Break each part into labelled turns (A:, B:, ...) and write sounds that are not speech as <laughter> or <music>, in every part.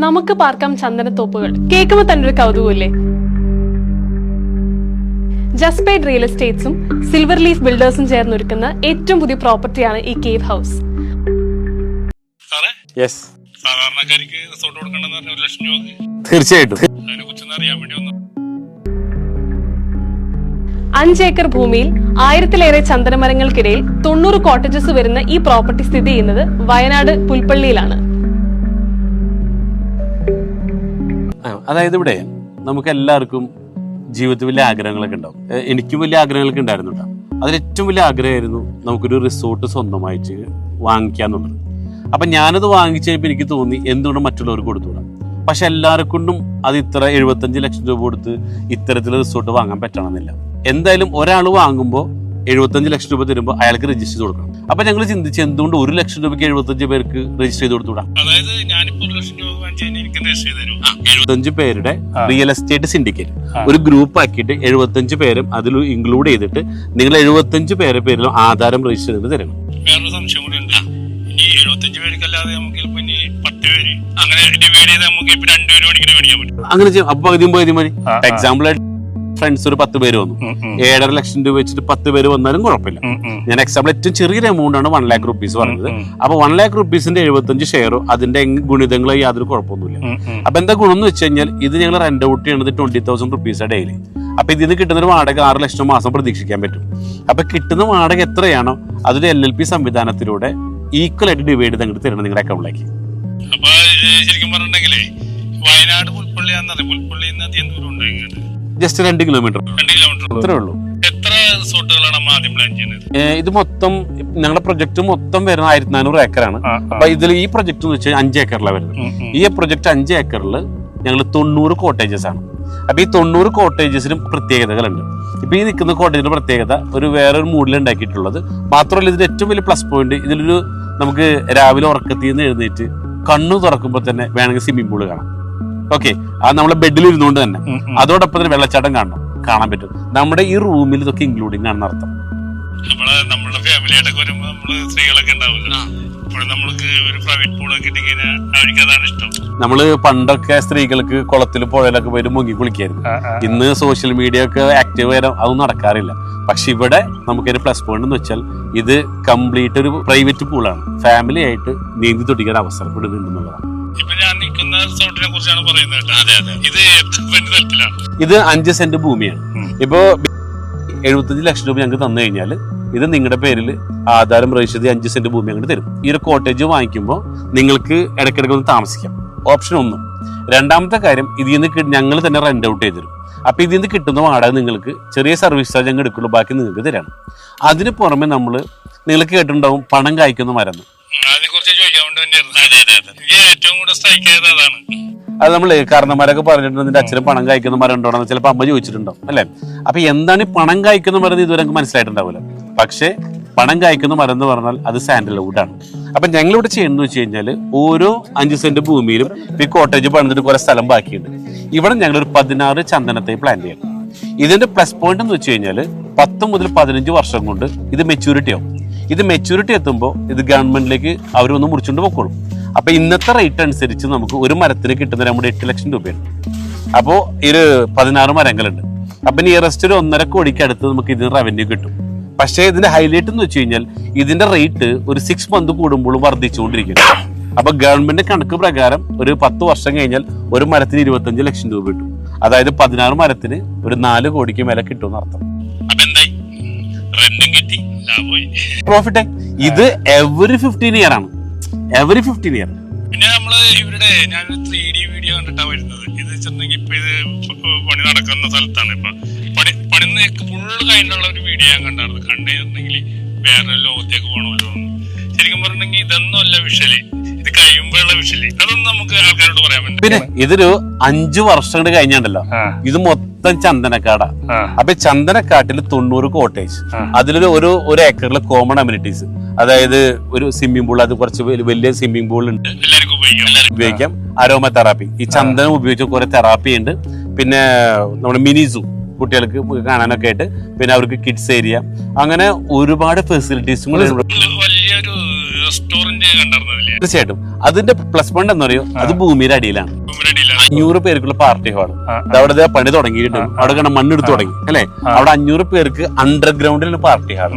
A: നമുക്ക് പാർക്കാം ചന്ദനത്തോപ്പുകൾ. കേൾക്കുമ്പോൾ തന്നെ ഒരു കൗതുകമില്ലേ? ജസ്പേഡ് റിയൽ എസ്റ്റേറ്റ്സും സിൽവർ ലീഫ് ബിൽഡേഴ്സും ചേർന്ന് ഒരുക്കുന്ന ഏറ്റവും പുതിയ പ്രോപ്പർട്ടിയാണ് ഈ കേവ് ഹൗസ്
B: സാറേ?
C: യെസ്
B: സാധാരണക്കാർക്ക് റിസോർട്ട് കൊടുക്കണമെന്ന് പറഞ്ഞ ഒരു ലക്ഷം രൂപ
C: തീർച്ചയായിട്ടും.
B: അതിനെ കുറിച്ചൊന്ന് അറിയാൻ വേണ്ടി വന്നു.
A: അഞ്ച് ഏക്കർ ഭൂമിയിൽ ആയിരത്തിലേറെ ചന്ദനമരങ്ങൾക്കിടയിൽ തൊണ്ണൂറ് കോട്ടേജസ് വരുന്ന ഈ പ്രോപ്പർട്ടി സ്ഥിതി ചെയ്യുന്നത് വയനാട് പുൽപ്പള്ളിയിലാണ്.
C: അതായത് ഇവിടെ നമുക്ക് എല്ലാവർക്കും ജീവിതത്തിൽ വലിയ ആഗ്രഹങ്ങളൊക്കെ ഉണ്ടാവും. എനിക്കും വലിയ ആഗ്രഹങ്ങളൊക്കെ ഉണ്ടായിരുന്നു കേട്ടോ അതിൽ ഏറ്റവും വലിയ ആഗ്രഹമായിരുന്നു നമുക്കൊരു റിസോർട്ട് സ്വന്തമായിട്ട് വാങ്ങിക്കാന്നുള്ളത്. അപ്പം ഞാനത് വാങ്ങിച്ചു കഴിഞ്ഞപ്പോൾ എനിക്ക് തോന്നി എന്തുകൊണ്ട് മറ്റുള്ളവർക്ക് കൊടുത്തുകൂടാ? പക്ഷെ എല്ലാവർക്കൊണ്ടും അത് ഇത്ര എഴുപത്തഞ്ച് ലക്ഷം രൂപ കൊടുത്ത് ഇത്തരത്തിലുള്ള റിസോർട്ട് വാങ്ങാൻ പറ്റണമെന്നില്ല. എന്തായാലും ഒരാൾ വാങ്ങുമ്പോൾ എഴുപത്തഞ്ച് ലക്ഷം രൂപ തരുമ്പോൾ അയാൾക്ക് രജിസ്റ്റർ ചെയ്ത് കൊടുക്കണം. അപ്പൊ ഞങ്ങൾ ചിന്തിച്ച് എന്തുകൊണ്ട് ഒരു ലക്ഷം രൂപയ്ക്ക് എഴുപത്തഞ്ച് പേർക്ക് രജിസ്റ്റർ ചെയ്ത് കൊടുത്തു
B: അതായത് ഞാനിപ്പോ ഒരു ലക്ഷം രൂപ വാങ്ങിച്ചു കഴിഞ്ഞാൽ എനിക്ക് രജിസ്റ്റർ ചെയ്ത് തരും?
C: എഴുപത്തഞ്ച് പേരുടെ റിയൽ എസ്റ്റേറ്റ് സിൻഡിക്കേറ്റ് ഒരു ഗ്രൂപ്പ് ആക്കിയിട്ട് എഴുപത്തഞ്ച് പേരും അതിൽ ഇൻക്ലൂഡ് ചെയ്തിട്ട് നിങ്ങൾ എഴുപത്തഞ്ച് പേരെ പേരിലും ആധാരം രജിസ്റ്റർ ചെയ്ത് തരണം.
B: വേറൊരു സംശയം കൂടി ഉണ്ട്. ഇനി എഴുപത്തഞ്ച് പേർക്കല്ലാതെ നമുക്ക് ഇപ്പൊ ഇനി പത്ത് പേര് അങ്ങനെ ഡിവൈഡ് ചെയ്ത് നമുക്ക് ഇപ്പൊ രണ്ടുപേരും മണിക്കിന് മേടിക്കാൻ പറ്റും.
C: അങ്ങനെ ചെയ്യും. അപ്പൊ പകുതിയും പകുതി മതി. എക്സാമ്പിൾ ആയിട്ട് ഫ്രണ്ട്സ് ഒരു പത്ത് പേര് വന്നു. ഏഴര ലക്ഷം രൂപ വെച്ചിട്ട് പത്ത് പേര് വന്നാലും കുഴപ്പമില്ല. ഞാൻ എക്സാമ്പിൾ ഏറ്റവും ചെറിയൊരു എമൗണ്ട് ആണ് വൺ ലാക്ക് റുപ്പീസ് പറഞ്ഞത്. അപ്പൊ വൺ ലാക്ക് റുപ്പീസിന്റെ എഴുപത്തഞ്ച് ഷെയറോ അതിന്റെ ഗുണിതങ്ങളോ യാതൊരു കുഴപ്പമൊന്നുമില്ല. അപ്പൊ എന്താ ഗുണം എന്ന് വെച്ച് കഴിഞ്ഞാൽ ഇത് ഞങ്ങൾ റെന്റ് ഔട്ട് ചെയ്യണത് ട്വന്റി തൗസൻഡ് റുപ്പീസ് ഡെയിലി അപ്പൊ ഇതിന് കിട്ടുന്ന ഒരു വാടക ആറ് ലക്ഷം മാസം പ്രതീക്ഷിക്കാൻ പറ്റും. അപ്പൊ കിട്ടുന്ന വാടക എത്രയാണോ അതൊരു എൽ എൽ പി സംവിധാനത്തിലൂടെ ഈക്വൽ ആയിട്ട് ഡിവൈഡ് ചെയ്ത് അങ്ങോട്ട് തരണം നിങ്ങളുടെ അക്കൗണ്ടിലേക്ക്
B: അപ്പൊ ശരിക്കും പറഞ്ഞിട്ടുണ്ടെങ്കിലേ വയനാട് പുൽപ്പള്ളി പുൽപ്പള്ളി നിന്ന് അധികം ദൂരം ഉണ്ട് ഇങ്ങോട്ട്?
C: ജസ്റ്റ് രണ്ട് കിലോമീറ്റർ. അത്രേ ഉള്ളൂ.
B: എത്ര റിസോർട്ടുകളാണ് നമ്മൾ ആദ്യം പ്ലാൻ ചെയ്യുന്നത്?
C: ഇത് മൊത്തം ഞങ്ങളുടെ പ്രൊജക്ട് മൊത്തം വരുന്ന ആയിരത്തി നാനൂറ് ഏക്കറാണ് അപ്പൊ ഇതിൽ ഈ പ്രൊജക്ട് എന്ന് വെച്ചാൽ അഞ്ച് ഏക്കറിലാണ് വരുന്നത്. ഈ പ്രൊജക്ട് അഞ്ച് ഏക്കറിൽ ഞങ്ങൾ തൊണ്ണൂറ് കോട്ടേജസ് ആണ്. അപ്പൊ ഈ തൊണ്ണൂറ് കോട്ടേജസിനും പ്രത്യേകതകളുണ്ട്. ഇപ്പൊ ഈ നിൽക്കുന്ന കോട്ടേജിന്റെ പ്രത്യേകത ഒരു വേറൊരു മൂഡിൽ ഉണ്ടാക്കിയിട്ടുള്ളത് മാത്രമല്ല ഇതിന്റെ ഏറ്റവും വലിയ പ്ലസ് പോയിന്റ് ഇതിലൊരു നമുക്ക് രാവിലെ ഉറക്കത്തിൽ നിന്ന് എഴുന്നേറ്റ് കണ്ണു തുറക്കുമ്പോൾ തന്നെ വേണമെങ്കിൽ സ്വിമ്മിംഗ് പൂൾ കാണാം. ഓക്കെ അത് നമ്മളെ ബെഡിൽ ഇരുന്നുകൊണ്ട് തന്നെ. അതോടൊപ്പം തന്നെ വെള്ളച്ചാട്ടം കാണണം. കാണാൻ പറ്റും. നമ്മുടെ ഈ റൂമിൽ ഇതൊക്കെ ഇൻക്ലൂഡിങ് ആണെന്ന് അർത്ഥം
B: നമ്മളെ നമ്മളെ ഫാമിലി ആയിട്ടൊക്കെ വരുമ്പോ നമ്മൾ സ്ത്രീകളൊക്കെ ഉണ്ടാവില്ല ഇപ്പോഴും നമ്മൾക്ക് ഒരു പ്രൈവറ്റ് പൂളൊക്കെ ഇഷ്ടം.
C: നമ്മൾ പണ്ടൊക്കെ സ്ത്രീകൾക്ക് കുളത്തിൽ പുഴയിലൊക്കെ പോയിട്ട് മുങ്ങി കുളിക്കായിരുന്നു. ഇന്ന് സോഷ്യൽ മീഡിയ ഒക്കെ ആക്റ്റീവ് ആയാലും അതൊന്നും നടക്കാറില്ല. പക്ഷെ ഇവിടെ നമുക്കൊരു പ്ലസ് പോയിന്റ് എന്ന് വെച്ചാൽ ഇത് കംപ്ലീറ്റ് ഒരു പ്രൈവറ്റ് പൂളാണ് ഫാമിലി ആയിട്ട് നീന്തി തുടിക്കാൻ
B: അവസരം ഇവിടെ നിൽക്കുന്ന റിസോർട്ടിനെ കുറിച്ചാണ് പറയുന്നത് ഇത് തലത്തിലാണ്
C: ഇത് അഞ്ച് സെന്റ് ഭൂമിയാണ്. ഇപ്പൊ എഴുപത്തഞ്ച് ലക്ഷം രൂപ ഞങ്ങൾക്ക് തന്നു കഴിഞ്ഞാൽ ഇത് നിങ്ങളുടെ പേരിൽ ആധാരം രജിസ്റ്റർ ചെയ്ത് അഞ്ച് സെന്റ് ഭൂമി അങ്ങോട്ട് തരും. ഈ ഒരു കോട്ടേജ് വാങ്ങിക്കുമ്പോൾ നിങ്ങൾക്ക് ഇടയ്ക്കിടയ്ക്ക് ഒന്ന് താമസിക്കാം. ഓപ്ഷൻ ഒന്ന്. രണ്ടാമത്തെ കാര്യം ഇതിൽ നിന്ന് ഞങ്ങൾ തന്നെ റെന്റ് ഔട്ട് ചെയ്തു തരും. അപ്പൊ ഇതിൽ നിന്ന് കിട്ടുന്ന വാടക നിങ്ങൾക്ക് ചെറിയ സർവീസ് ചാർജ് അങ്ങ് എടുക്കുള്ളൂ ബാക്കി നിങ്ങൾക്ക് തരാം. അതിന് പുറമെ നമ്മൾ നിങ്ങൾക്ക് കേട്ടിട്ടുണ്ടാവും പണം കായ്ക്കുന്ന മരുന്ന്.
B: അതിനെ കുറിച്ച് ചോദിക്കാൻ വേണ്ടി അതെ
C: നമ്മൾ കാരണന്മാരൊക്കെ പറഞ്ഞിട്ടുണ്ട് നിന്റെ അച്ഛനും പണം കായ്ക്കുന്ന മരം ഉണ്ടോന്ന് ചിലപ്പോൾ അമ്മ ചോദിച്ചിട്ടുണ്ടോ അല്ലേ? അപ്പൊ എന്താണ് ഈ പണം കായ്ക്കുന്ന മരം ഇതുവരെ മനസ്സിലായിട്ടുണ്ടാവില്ല. പക്ഷേ പണം കായ്ക്കുന്ന മരം എന്ന് പറഞ്ഞാൽ അത് സാൻഡൽവുഡ് ആണ് അപ്പൊ ഞങ്ങൾ ഇവിടെ ചെയ്യുന്നത് വെച്ച് കഴിഞ്ഞാൽ ഓരോ അഞ്ച് സെന്റ് ഭൂമിയിലും ഈ കോട്ടേജ് പണിതിട്ട് കുറെ സ്ഥലം ബാക്കിയുണ്ട്. ഇവിടെ ഞങ്ങൾ ഒരു പതിനാറ് ചന്ദനത്തെ പ്ലാൻ ചെയ്യണം. ഇതിന്റെ പ്ലസ് പോയിന്റ് എന്ന് വെച്ച് കഴിഞ്ഞാൽ പത്ത് മുതൽ പതിനഞ്ച് വർഷം കൊണ്ട് ഇത് മെച്യൂരിറ്റി ആവും. ഇത് മെച്യൂരിറ്റി എത്തുമ്പോൾ ഇത് ഗവൺമെന്റിലേക്ക് അവരൊന്ന് മുറിച്ചുകൊണ്ട് പൊക്കോളും. അപ്പൊ ഇന്നത്തെ റേറ്റ് അനുസരിച്ച് നമുക്ക് ഒരു മരത്തിന് കിട്ടുന്ന നമ്മുടെ എട്ട് ലക്ഷം രൂപയാണ്. അപ്പോൾ ഒരു പതിനാറ് മരങ്ങളുണ്ട്. അപ്പൊ നിയറസ്റ്റ് ഒരു ഒന്നര കോടിക്ക് അടുത്ത് നമുക്ക് ഇതിന് റവന്യൂ കിട്ടും. പക്ഷേ ഇതിന്റെ ഹൈലൈറ്റ് എന്ന് വെച്ച് കഴിഞ്ഞാൽ ഇതിന്റെ റേറ്റ് ഒരു സിക്സ് മന്ത് കൂടുമ്പോഴും വർദ്ധിച്ചുകൊണ്ടിരിക്കുന്നു. അപ്പൊ ഗവൺമെന്റ് കണക്ക് പ്രകാരം ഒരു പത്ത് വർഷം കഴിഞ്ഞാൽ ഒരു മരത്തിന് ഇരുപത്തഞ്ച് ലക്ഷം രൂപ കിട്ടും. അതായത് പതിനാറ് മരത്തിന് ഒരു നാല് കോടിക്ക് മേലെ കിട്ടും. അർത്ഥം പ്രോഫിറ്റ് ഇത് എവറി ഫിഫ്റ്റീൻ ഇയർ ആണ്. എവറി ഫിഫ്റ്റീൻ ഇയർ
B: പിന്നെ നമ്മൾ ഇവരുടെ ഞാനൊരു ത്രീ ഡി വീഡിയോ കണ്ടിട്ടാ വരുന്നത്. ഇത് വെച്ചിട്ടുണ്ടെങ്കിൽ ഇപ്പൊ ഇത് പണി നടക്കുന്ന സ്ഥലത്താണ് ഇപ്പൊ. പണി പണി ഫുള്ള് കഴിഞ്ഞുള്ള ഒരു വീഡിയോ ഞാൻ കണ്ടായിരുന്നു. കണ്ടിരുന്നെങ്കിൽ വേറെ ലോകത്തേക്ക് പോകണമല്ലോ. ശരിക്കും പറഞ്ഞിട്ടുണ്ടെങ്കിൽ ഇതൊന്നും അല്ല വിഷൽ. ഇത് കഴിയുമ്പോഴുള്ള വിഷൽ. അതൊന്നും നമുക്ക് ആൾക്കാരോട് പറയാൻ പറ്റും
C: പിന്നെ ഇതൊരു അഞ്ചു വർഷം കൊണ്ട് കഴിഞ്ഞുണ്ടല്ലോ. ഇത് മൊത്തം ചന്ദനക്കാടാ. അപ്പൊ ചന്ദനക്കാട്ടിൽ തൊണ്ണൂറ് കോട്ടേജ് അതിലൊരു ഒരു ഒരു ഏക്കറിലെ കോമൺ അമ്യൂണിറ്റീസ് അതായത് ഒരു സ്വിമ്മിംഗ് പൂൾ അത് കുറച്ച് വലിയ- സ്വിമ്മിംഗ് പൂൾ ഉണ്ട്.
B: ഉപയോഗിക്കാം.
C: അരോമ തെറാപ്പി ഈ ചന്ദനം ഉപയോഗിച്ച് കുറെ തെറാപ്പി ഉണ്ട്. പിന്നെ നമ്മുടെ മിനി സൂ കുട്ടികൾക്ക് കാണാനൊക്കെ ആയിട്ട്. പിന്നെ അവർക്ക് കിഡ്സ് ഏരിയ അങ്ങനെ ഒരുപാട് ഫെസിലിറ്റീസും തീർച്ചയായിട്ടും. അതിന്റെ പ്ലസ് പോയിന്റ് എന്ന് പറയുക അത് ഭൂമിയുടെ അടിയിലാണ്. അഞ്ഞൂറ് പേർക്കുള്ള പാർട്ടി
D: ഹാൾ.
C: അവിടെ പണി തുടങ്ങിയിട്ടുണ്ട്. അവിടെ കണ്ട മണ്ണെടുത്ത് തുടങ്ങി അല്ലെ? അവിടെ അഞ്ഞൂറ് പേർക്ക് അണ്ടർഗ്രൗണ്ടിൽ പാർട്ടി ഹാൾ.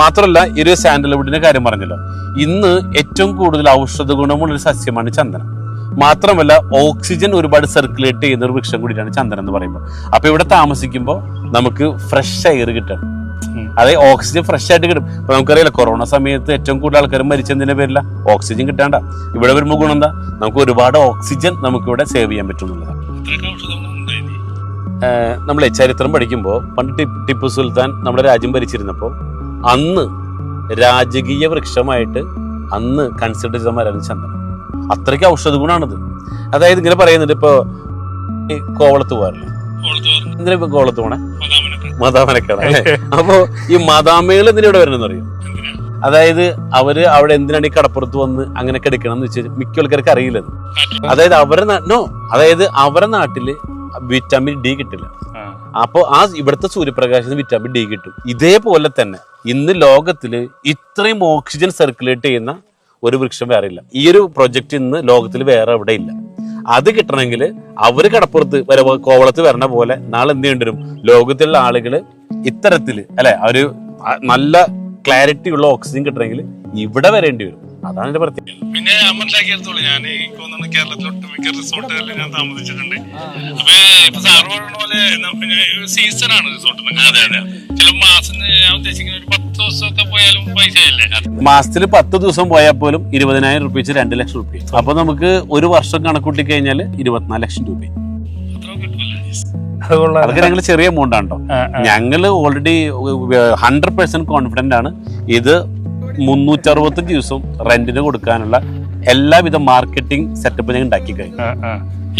C: മാത്രമല്ല ഈ ഒരു സാൻഡൽവുഡിന്റെ കാര്യം പറഞ്ഞല്ലോ. ഇന്ന് ഏറ്റവും കൂടുതൽ ഔഷധ ഗുണമുള്ള ഒരു സസ്യമാണ് ചന്ദനം. മാത്രമല്ല ഓക്സിജൻ ഒരുപാട് സർക്കുലേറ്റ് ചെയ്യുന്ന ഒരു വൃക്ഷം കൂടിയിട്ടാണ് ചന്ദനം എന്ന് പറയുമ്പോൾ. അപ്പൊ ഇവിടെ താമസിക്കുമ്പോൾ നമുക്ക് ഫ്രഷ് എയർ കിട്ടണം. അതായത് ഓക്സിജൻ ഫ്രഷ് ആയിട്ട് കിട്ടും. ഇപ്പൊ നമുക്കറിയില്ല കൊറോണ സമയത്ത് ഏറ്റവും കൂടുതൽ ആൾക്കാർ മരിച്ചതിന്റെ പേരില്ല ഓക്സിജൻ കിട്ടാണ്ട. ഇവിടെ വരുമ്പോൾ ഗുണം എന്താ നമുക്ക് ഒരുപാട് ഓക്സിജൻ നമുക്ക് ഇവിടെ സേവ് ചെയ്യാൻ പറ്റുന്നുള്ളതാണ്. നമ്മളെ ചരിത്രം പഠിക്കുമ്പോൾ പണ്ട് ടിപ്പു സുൽത്താൻ നമ്മുടെ രാജ്യം ഭരിച്ചിരുന്നപ്പോൾ അന്ന് രാജകീയ വൃക്ഷമായിട്ട് അന്ന് കൺസിഡർ ചെയ്ത മരമാണ് ചന്ദനം. അത്രയ്ക്ക് ഔഷധ ഗുണമാണത് അതായത് ഇങ്ങനെ പറയുന്നുണ്ട് ഇപ്പൊ ഈ കോവളത്ത് പോകാറില്ലേ? ഇങ്ങനെ ഇപ്പൊ കോവളത്ത് പോണേ?
B: മതാമനൊക്കെ
C: അപ്പോ ഈ മദാമകൾ എന്തിനാ ഇവിടെ വരുന്നത് അറിയോ അതായത് അവർ അവിടെ എന്തിനാണ് ഈ കടപ്പുറത്ത് വന്ന് അങ്ങനെ എടുക്കണം എന്ന് വെച്ചാൽ മിക്ക ആൾക്കാർക്ക് അറിയില്ലത്. അതായത് അവരെ നോ അതായത് അവരെ നാട്ടിൽ വിറ്റാമിൻ ഡി കിട്ടില്ല. അപ്പോൾ ആ ഇവിടുത്തെ സൂര്യപ്രകാശത്തിന് വിറ്റാമിൻ ഡി കിട്ടും. ഇതേപോലെ തന്നെ ഇന്ന് ലോകത്തിൽ ഇത്രയും ഓക്സിജൻ സർക്കുലേറ്റ് ചെയ്യുന്ന ഒരു വൃക്ഷം വേറെ ഇല്ല. ഈ ഒരു പ്രൊജക്ട് ഇന്ന് ലോകത്തിൽ വേറെ എവിടെ ഇല്ല അത് കിട്ടണമെങ്കിൽ അവർ കടപ്പുറത്ത് വരെ കോവളത്ത് വരണ പോലെ നാളെ എന്ത് ചെയ്യേണ്ടി വരും? ലോകത്തിലുള്ള ആളുകൾ ഇത്തരത്തിൽ അല്ലെ? ഒരു നല്ല ക്ലാരിറ്റി ഉള്ള ഓക്സിജൻ കിട്ടണമെങ്കിൽ ഇവിടെ വരേണ്ടി വരും. അതാണ് എന്റെ പ്രത്യേകത.
B: പിന്നെ ഞാൻ മനസ്സിലാക്കിയെടുത്തോളൂ. ഞാൻ തോന്നുന്നു കേരളത്തിലെ ഒട്ടുമിക്ക റിസോർട്ടുകളിൽ ഞാൻ താമസിച്ചിട്ടുണ്ട്. അപ്പൊ ഇപ്പൊ സാറ് പറഞ്ഞ പോലെ സീസൺ ആണ് റിസോർട്ടിന് അതെ അതെ. ചില മാസം ഞാൻ ഉദ്ദേശിക്കുന്ന ഒരു പത്ത് ദിവസമൊക്കെ പോയാലും പൈസയല്ലേ
C: മാസത്തിൽ പത്ത് ദിവസം പോയാൽ പോലും ഇരുപതിനായിരം റുപ്യ വെച്ച് രണ്ട് ലക്ഷം റുപ്യ. അപ്പൊ നമുക്ക് ഒരു വർഷം കണക്കൂട്ടി കഴിഞ്ഞാൽ ഇരുപത്തിനാല് ലക്ഷം രൂപ അതൊക്കെ ഞങ്ങൾ ചെറിയ എമൗണ്ട് ആണ്. ഞങ്ങൾ ഓൾറെഡി ഹൺഡ്രഡ് പെർസെന്റ് കോൺഫിഡന്റ് ആണ്. ഇത് മുന്നൂറ്ററുപത്തഞ്ച് ദിവസം റെന്റിന് കൊടുക്കാനുള്ള എല്ലാവിധ മാർക്കറ്റിംഗ് സെറ്റപ്പ് ഞങ്ങൾ ഉണ്ടാക്കി കഴിഞ്ഞു.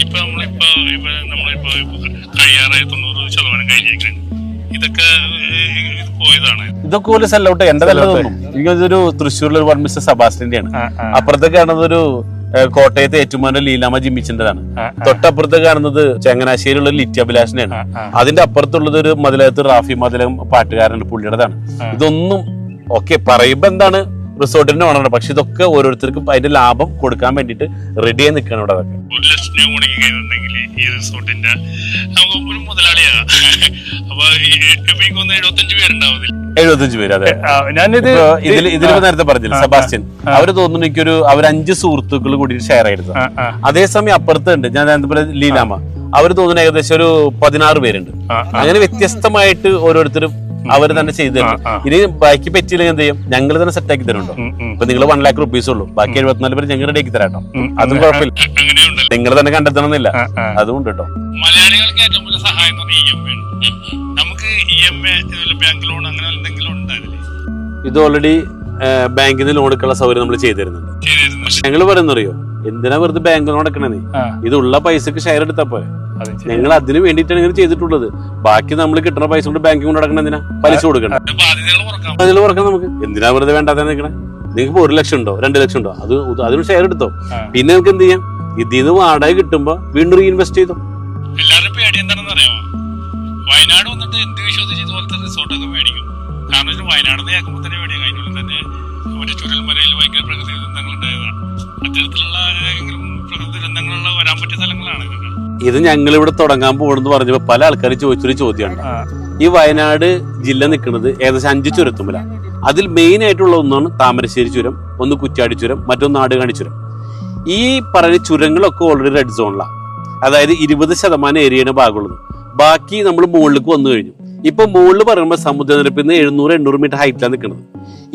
B: ഇപ്പൊ നമ്മളിപ്പോ ഇപ്പൊ നമ്മളിപ്പോ ഇപ്പൊ കഴിയാറായി തൊണ്ണൂറ് ശതമാനം കഴിഞ്ഞേക്കാണ് ഇതൊക്കെ പോയതാണ്.
C: ഇതൊക്കെ ഒരു സെൽ ഔട്ട് എന്റെ ഇതൊരു തോന്നും എനിക്കൊരു തൃശ്ശൂരിലെ ഒരു വൺ മിസ്റ്റർ
D: സബാസ്റ്റിന്റെ ആണ്.
C: അപ്പുറത്തേക്ക് കാണുന്നത് ഒരു ഏഹ്, കോട്ടയത്തെ ഏറ്റുമാനൂർ ലീലാമ
D: ആ.
C: തൊട്ടപ്പുറത്ത് കാണുന്നത് ചങ്ങനാശ്ശേരിയുള്ള ലിറ്റി
D: അഭിലാഷിന്റെ ആണ്.
C: അതിന്റെ അപ്പുറത്തുള്ളത് ഒരു മതിലകത്ത് റാഫി മതിലകം പാട്ടുകാരൻ പുള്ളിയുടെതാണ്. ഇതൊന്നും ഓക്കെ പറയുമ്പോ എന്താണ് റിസോർട്ടിന്റെ ഓണർ പക്ഷെ ഇതൊക്കെ ഓരോരുത്തർക്കും അതിന്റെ ലാഭം കൊടുക്കാൻ വേണ്ടിയിട്ട് റെഡി ആയി നിൽക്കണം ഇവിടെ അതൊക്കെ.
B: ഒരു ലക്ഷം രൂപ ഈ റിസോർട്ടിന്റെ ഒരു മുതലാളിയാകാം. അപ്പൊ ഈ- ഇപ്പൊ എനിക്ക് ഒന്ന് എഴുപത്തഞ്ച് പേരുണ്ടാവുന്നില്ല
C: എഴുപത്തഞ്ച് പേര് അതെ.
D: ഞാനിത്
C: ഇതിൽ
D: ഇതിൽ
C: നേരത്തെ പറഞ്ഞില്ല സെബാസ്റ്റ്യൻ? അവർ തോന്നുന്നു എനിക്കൊരു അവർ അഞ്ച് സുഹൃത്തുക്കൾ കൂടി ഷെയർ ആയിരുന്നു.
D: അതേസമയം അപ്പുറത്ത്
C: അതേസമയം അപ്പുറത്തുണ്ട് ഞാൻ നേരത്തെ പറഞ്ഞ ലീലാമ അവർ തോന്നുന്നു ഏകദേശം ഒരു പതിനാറ് പേരുണ്ട്. അങ്ങനെ വ്യത്യസ്തമായിട്ട് ഓരോരുത്തരും അവർ തന്നെ ചെയ്തു തരും. ഇനി ബാക്കി പറ്റിയില്ലെങ്കിൽ എന്ത് ചെയ്യും? ഞങ്ങൾ തന്നെ സെറ്റ് ആക്കി തരുന്നുണ്ടോ. ഇപ്പൊ നിങ്ങൾ വൺ ലാക്ക് റുപ്പീസ് ഉള്ളൂ. ബാക്കി എഴുപത്തിനാല് പേര് ഞങ്ങൾ റെഡി ആക്കി തരാട്ടോ.
D: ഉം,
C: അതും കുഴപ്പമില്ല. <laughs> നിങ്ങൾ തന്നെ കണ്ടെത്തണമെന്നില്ല. അതുകൊണ്ട് കേട്ടോ
B: മലയാളികൾക്ക് ഏറ്റവും വലിയ സഹായം ഇ നമുക്ക് E M I bank loan അങ്ങനെ എന്തെങ്കിലും ഉണ്ടാവില്ലേ
C: ഇത് ഓൾറെഡി ബാങ്കിൽ നിന്ന് ലോൺ എടുക്കാനുള്ള സൗകര്യം നമ്മൾ ചെയ്തു തരുന്നുണ്ട്. ഞങ്ങൾ പറയുന്നറിയോ എന്തിനാ വെറുതെ ബാങ്ക് ലോൺ എടുക്കണേ
D: ആ,
C: ഇതുള്ള പൈസക്ക് ഷെയർ എടുത്താ
D: ശരി.
C: ഞങ്ങൾ അതിന് വേണ്ടിയിട്ടാണ് ഇങ്ങനെ ചെയ്തിട്ടുള്ളത്. ബാക്കി നമ്മൾ കിട്ടുന്ന പൈസ കൊണ്ട് ബാങ്കിൽ കൊണ്ട് നടക്കണം എന്തിനാ? പലിശ
B: കൊടുക്കണം.
C: അതിൽ കുറക്കാം. നമുക്ക്. എന്തിനാ വെറുതെ വേണ്ടാതെ നിൽക്കണേ നിങ്ങൾക്ക് ഒരു ലക്ഷം ഉണ്ടോ? രണ്ട് ലക്ഷം ഉണ്ടോ? അത് അതിന് ഷെയർ എടുത്തോ? പിന്നെ നമുക്ക് എന്ത് ചെയ്യാം? ഇതിൽ നിന്ന് വാടക കിട്ടുമ്പോ വീണ്ടും റീഇൻവെസ്റ്റ് ചെയ്തോ?
B: എല്ലാവരും പേടി എന്താണെന്ന് അറിയാമോ വയനാട് വന്നിട്ട് എന്ത് വിശ്വസിച്ച് ഇതുപോലത്തെ റിസോർട്ടൊക്കെ മേടിക്കും? കാരണം വയനാട് കേൾക്കുമ്പോൾ തന്നെ പേടിയാ. കഴിഞ്ഞുള്ളിൽ തന്നെ ഒരു ചുരൽമലയിൽ ഭയങ്കര പ്രകൃതി ദുരന്തങ്ങൾ ഉണ്ടായതാണ് അത്തരത്തിലുള്ള ഏതെങ്കിലും പ്രകൃതി ദുരന്തങ്ങളുള്ള വരാൻ പറ്റിയ സ്ഥലങ്ങളാണ് ഇതൊക്കെ.
C: ഇത് ഞങ്ങൾ ഇവിടെ തുടങ്ങാൻ പോകണമെന്ന് പറഞ്ഞപ്പോ പല ആൾക്കാരും ചോദിച്ചൊരു ചോദ്യമുണ്ട്.
D: ആ,
C: ഈ വയനാട് ജില്ല നിൽക്കുന്നത് ഏകദേശം അഞ്ച് ചുരത്തുമ്പല. അതിൽ മെയിൻ ആയിട്ടുള്ള ഒന്നാണ് താമരശ്ശേരി ചുരം ഒന്ന് കുറ്റാടി ചുരം മറ്റൊന്ന് നാടുകാണി ചുരം. ഈ പറയുന്ന ചുരങ്ങളൊക്കെ ഓൾറെഡി റെഡ് സോണിലാണ് അതായത് ഇരുപത് ശതമാനം ഏരിയയുടെ ഭാഗമുള്ളത്. ബാക്കി നമ്മൾ മുകളിലേക്ക് വന്നു കഴിഞ്ഞു. ഇപ്പൊ മുകളിൽ പറയുമ്പോൾ സമുദ്രനിരപ്പിൽ നിന്ന് എഴുന്നൂറ് എണ്ണൂറ് മീറ്റർ ഹൈറ്റിലാണ് നിൽക്കുന്നത്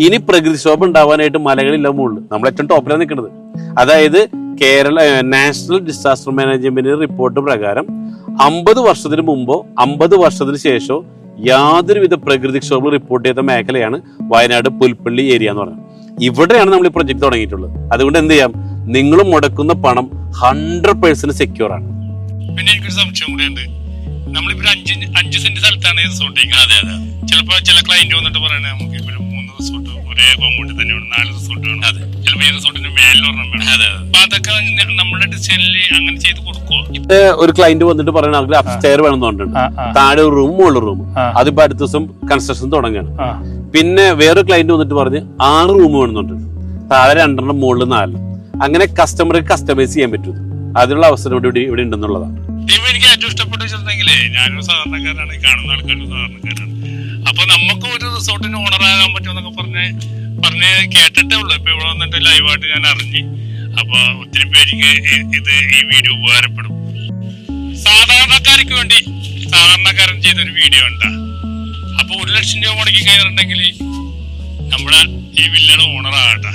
C: ഇനി പ്രകൃതിക്ഷോഭം ഉണ്ടാവാനായിട്ട് മലകളില്ല മുകളിൽ നമ്മൾ ഏറ്റവും ടോപ്പിലാണ് നിൽക്കുന്നത് അതായത് കേരള നാഷണൽ ഡിസാസ്റ്റർ മാനേജ്മെന്റിന്റെ റിപ്പോർട്ട് പ്രകാരം അമ്പത് വർഷത്തിന് മുമ്പോ അമ്പത് വർഷത്തിന് ശേഷമോ യാതൊരുവിധ പ്രകൃതിക്ഷോഭം റിപ്പോർട്ട് ചെയ്ത മേഖലയാണ് വയനാട് പുൽപ്പള്ളി ഏരിയ എന്ന് പറയുന്നത്. ഇവിടെയാണ് നമ്മൾ ഈ പ്രൊജക്ട് തുടങ്ങിയിട്ടുള്ളത്. അതുകൊണ്ട് എന്ത് ചെയ്യാം? നിങ്ങൾ മുടക്കുന്ന പണം ഹൺഡ്രഡ് പേഴ്സെന്റ് സെക്യൂർ ആണ്.
B: പിന്നെ എനിക്കൊരു സംശയം കൂടെ ഉണ്ട്. നമ്മളിപ്പോ ഒരു അഞ്ച് അഞ്ച് സെന്റ് സ്ഥലത്താണ് റിസോർട്ട് അതെ അതെ ചിലപ്പോ ചില ക്ലയന്റ് വന്നിട്ട് പറയണേ നമുക്ക് ഇപ്പൊ മൂന്ന് റിസോർട്ട് ഒരേ കോമ്പൗണ്ടിൽ തന്നെ വേണം നാല് റിസോർട്ട് വേണം. അതെ. ചിലപ്പോ ഈ റിസോർട്ടിന്റെ മേലിലൊരെണ്ണം വേണം. അതെ അപ്പൊ അതൊക്കെ നമ്മുടെ ഡിസൈനിൽ അങ്ങനെ ചെയ്ത് കൊടുക്കുവോ?
C: ഇത് ഒരു ക്ലയന്റ് വന്നിട്ട് പറയണ അപ് സ്റ്റെയർ വേണം എന്ന് പറഞ്ഞിട്ടുണ്ട്. താഴെ ഒരു റൂം മുകളിൽ റൂം. അതിപ്പോ അടുത്ത ദിവസം കൺസ്ട്രക്ഷൻ തുടങ്ങുകയാണ്. പിന്നെ വേറെ ക്ലയന്റ് വന്നിട്ട് പറഞ്ഞ് ആറ് റൂം വേണമെന്നുണ്ട് താഴെ രണ്ടെണ്ണം മുകളിൽ നാല്. അങ്ങനെ കസ്റ്റമർക്ക് കസ്റ്റമൈസ് ചെയ്യാൻ പറ്റും. അതിനുള്ള അവസരം ഇവിടെ ഇവിടെ- ഉണ്ടെന്നുള്ളതാണ്.
B: എനിക്ക് ഞാനൊരു സാധാരണക്കാരനാണ് ഈ കാണുന്ന ആൾക്കാരും സാധാരണക്കാരാണ് അപ്പൊ നമുക്ക് ഒരു റിസോർട്ടിന് ഓണറാകാൻ പറ്റുമെന്നൊക്കെ പറഞ്ഞ് പറഞ്ഞ് കേട്ടിട്ടേ ഉള്ളൂ. ഇപ്പൊ ഇവിടെ വന്നിട്ട് ലൈവായിട്ട് ഞാൻ അറിഞ്ഞു. അപ്പൊ ഒത്തിരി പേർക്ക് ഇത് ഈ വീഡിയോ ഉപകാരപ്പെടും. സാധാരണക്കാർക്ക് വേണ്ടി സാധാരണക്കാരൻ ചെയ്തൊരു വീഡിയോ ഉണ്ടാ അപ്പൊ ഒരു ലക്ഷം രൂപ മുടക്കി കഴിഞ്ഞിട്ടുണ്ടെങ്കിൽ നമ്മുടെ ഈ ഓണർ ഓണറാകട്ടെ